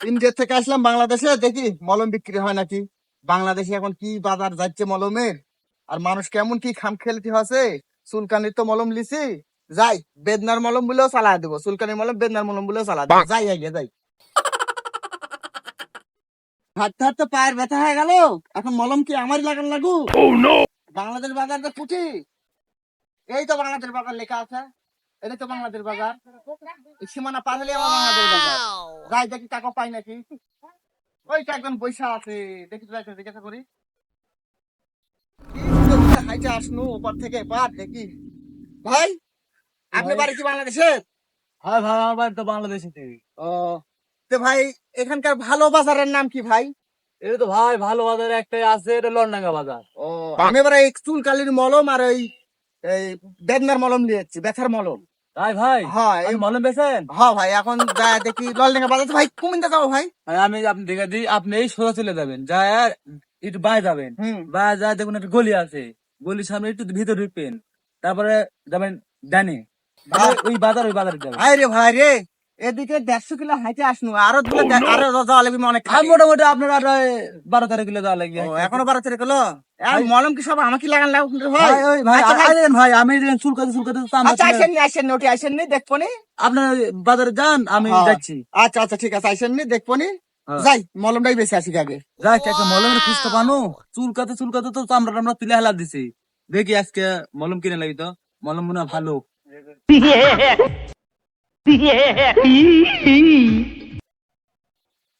India থেকে আসলাম বাংলাদেশে দেখি মলম বিক্রি হয় নাকি। বাংলাদেশে এখন কি বাজার যাচ্ছে মলমের? আর মানুষ কেমন কি খাম খেলতে হচ্ছে চুলকানির তো মলম লিছি। যাই বেদনার মলম বলেও চালা দেবো। চুলকানির মলম বেদনার মলম বলেও চালা দেবো। যাই আগে যাই। হাঁটতে হাঁটতে পায়ের ব্যথা হয়ে গেল। এখন মলম কি আমারই লাগান লাগু? বাংলাদেশ বাজার তো পুঁটি এই তো বাংলাদেশ বাজার লেখা আছে। এটা তো বাংলাদেশ বাজার। সীমানা পার হলে আমার বাংলাদেশ বাজার। যাই দেখি টাকা পাই নাকি? একদম পয়সা আছে দেখি তো জিজ্ঞাসা করি। হাইটা আসনু ওপর থেকে দেখি। ভাই আপনি বাড়ি কি বাংলাদেশে? হ্যাঁ ভাই আমার বাড়ি তো বাংলাদেশে ও তো ভাই এখানকার ভালো বাজারের নাম কি ভাই? এটা তো ভাই ভালো বাজার একটাই আছে এটা লন্ডাঙ্গা বাজার। ও আমি এবার এই চুলকালির মলম আর ওই এই বেদনার মলম নিয়েছি ব্যথার মলম। তাই ভাই হ্যাঁ এই এই মলম বেছেন হ্যাঁ ভাই এখন যা দেখি ললডেঙ্গা বাজার ভাই কুমিন্দা যাব ভাই। আমি আপনি দেখে দিই আপনি এই সোজা চলে যাবেন যা একটু বাই যাবেন। হুম। যা দেখুন একটা গলি আছে গলির সামনে একটু ভিতরে ঢুকবেন। তারপরে যাবেন ডানে। হ্যাঁ। ওই বাজার ওই বাজারে যাবেন। রে ভাই রে এদিকে দেড়শো কিলো হাইটে আসনু আরও দে- আরও যাওয়া লাগবে অনেক মোটামুটি আপনার আর বারো তেরো কিলো যাওয়া লাগবে। এখনও বারো তেরো কিলো? আর মলম কি সব আমাকে লাগান ভাই ভাই আচ্ছা, ভাই। আইলেন ভাই আমি চুলকাতে চুলকাতে তো আচ্ছা আসেন নি আসেন নি আসেন নি দেখব নি। আপনার বাজারে যান আমি হ্যাঁ। যাচ্ছি। আচ্ছা আচ্ছা ঠিক আছে আসেন নি দেখব নি। হ্যাঁ। যাই মলমটাই বেশি আসি আগে। যাই একটা মলমের খুঁজতে পানো চুলকাতে চুলকাতে তো চামড়া টামড়া তুলে হেলা দিছি। দেখি আজকে মলম কিনে লাগি তো। মলম মনে হয় ভালো।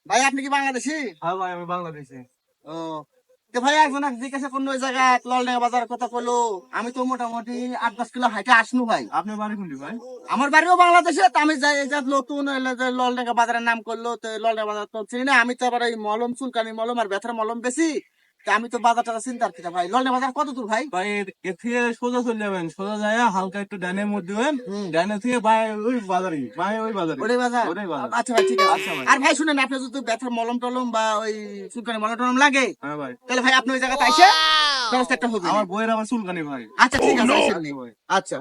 ভাই আপনি কি বাংলাদেশি? হ্যাঁ ভাই আমি বাংলাদেশে। ও ভাই একজন এক জিজ্ঞাসা করল ওই জায়গায় ললডেঙ্গা বাজার কথা কইলো। আমি তো মোটামুটি আট দশ কিলো হাইটে আসনু ভাই। আপনার বাড়ি কোনটি ভাই? আমার বাড়িও বাংলাদেশে আমি যাই নতুন এলে ললডেঙ্গা বাজারের নাম করল তো ললডেঙ্গা বাজার তো চিনি না আমি তো আবার মলম চুলকানি মলম আর ব্যথার মলম বেশি। আমি তো বাজারটা চিন্তা করছি না ভাই। ললডেঙ্গা বাজার কত দূর ভাই? ভাই এর থেকে সোজা চলে যাবেন। সোজা যায় হালকা একটু ডানের মধ্যে হবেন হুম। ডানে থেকে ভাই ওই বাজারে ভাই ওই বাজারে? ওটাই বাজার। আচ্ছা ভাই ঠিক আছে। আচ্ছা আর ভাই শুনেন আপনি যদি ব্যথার মলম টলম বা ওই চুলকানি মলম টলম লাগে হ্যাঁ ভাই। তাহলে ভাই আপনি ওই জায়গাতে আইসে ব্যবস্থা একটা হবে। আমার বইয়ের আবার চুলকানি ভাই। আচ্ছা ঠিক আছে আসেন আচ্ছা।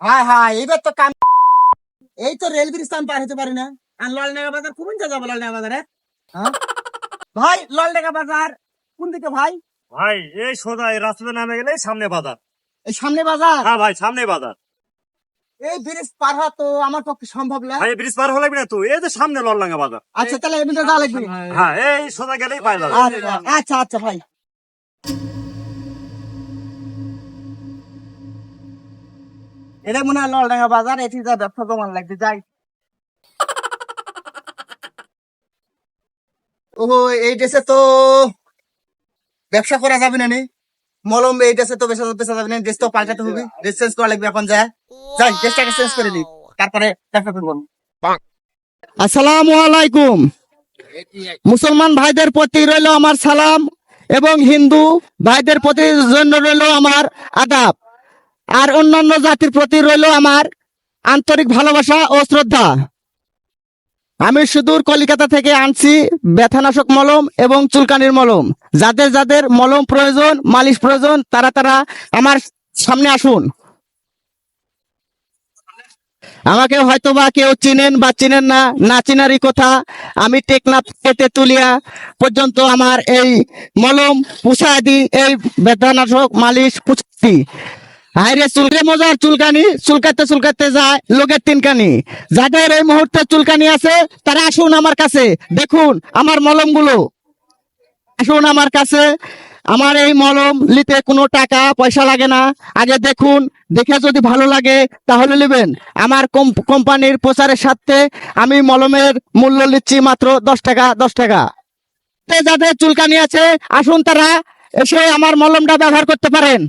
হ্যাঁ হ্যাঁ এইবার তো কাম এই তো রেল ব্রিজ আমি পার হতে পারি না। আর লালডাঙ্গা বাজার কোন যাব লালডাঙ্গা বাজারে? হ্যাঁ? ভাই লালডাঙ্গা বাজার কোন দিকে ভাই? ভাই এই সোজা এই রাস্তাতে নামে গেলে সামনে বাজার। এই সামনে বাজার? হ্যাঁ ভাই সামনে বাজার। এই ব্রিজ পার হওয়া তো আমার পক্ষে সম্ভব না। ভাই ব্রিজ পার হলে না তো? এই যে সামনে লড়লাঙ্গা বাজার। আচ্ছা তাহলে এমনিতে যাওয়া লাগবে। হ্যাঁ এই সোজা গেলেই পাই যাবে। আচ্ছা আচ্ছা ভাই। এটা মনে হয় ললডাঙ্গা বাজার এটি যা ব্যবসা জমান লাগবে যাই। ও এই ড্রেসে তো ব্যবসা করা যাবে না নি মলম এই ড্রেসে তো বেচা বেচা যাবে না ড্রেস তো পাল্টাতে হবে। ড্রেস চেঞ্জ করা লাগবে এখন যায় যাই ড্রেসটাকে চেঞ্জ করে দিই তারপরে ব্যবসা করব আসসালামু আলাইকুম। মুসলমান ভাইদের প্রতি রইল আমার সালাম এবং হিন্দু ভাইদের প্রতি জন্য রইল আমার আদাব। আর অন্যান্য জাতির প্রতি রইল আমার আন্তরিক ভালোবাসা ও শ্রদ্ধা। আমি সুদূর কলিকাতা থেকে আনছি ব্যথানাশক মলম এবং চুলকানির মলম। যাদের যাদের মলম প্রয়োজন, মালিশ প্রয়োজন, তারা তারা আমার সামনে আসুন। আমাকে হয়তো বা কেউ চিনেন বা চিনেন না না চিনারই কথা। আমি টেকনাফ থেকে তুলিয়া পর্যন্ত আমার এই মলম পুষাদি এই বেদনাশক মালিশ পুষি হাইরে চুলকে মজার চুলকানি চুলকাতে চুলকাতে যায়, লোকের তিনকানি। যাদের এই মুহূর্তে চুলকানি আছে, তারা আসুন আমার কাছে, দেখুন আমার মলমগুলো। আসুন আমার কাছে, আমার এই মলম নিতে কোনো টাকা, পয়সা লাগে না। আগে দেখুন, দেখে যদি ভালো লাগে, তাহলে নেবেন। আমার কোম- কোম্পানির প্রচারের সাথে আমি মলমের মূল্য নিচ্ছি মাত্র দশ টাকা দশ টাকা। যাদের চুলকানি আছে, আসুন তারা এসে আমার মলমটা ব্যবহার করতে পারেন।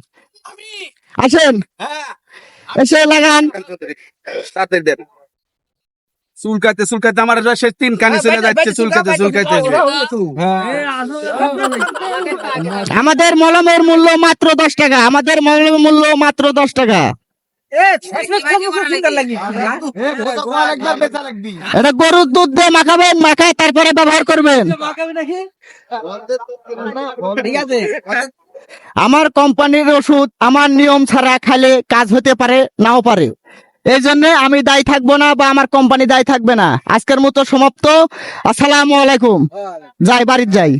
আসেন। এসে লাগান। চুলকাতে চুলকাতে আমার সে তিন কানি চলে যাচ্ছে চুলকাতে চুলকাতে আমাদের মলমের মূল্য মাত্র দশ টাকা। আমাদের মলমের মূল্য মাত্র দশ টাকা। এটা গরুর দুধ দিয়ে মাখাবেন মাখায় তারপরে ব্যবহার করবেন। আমার কোম্পানির ওষুধ আমার নিয়ম ছাড়া খাইলে কাজ হতে পারে নাও পারে। এই জন্য আমি দায়ী থাকব না বা আমার কোম্পানি দায়ী থাকবে না। আজকের মতো সমাপ্ত। আসসালামু আলাইকুম। যাই বাড়ির যাই।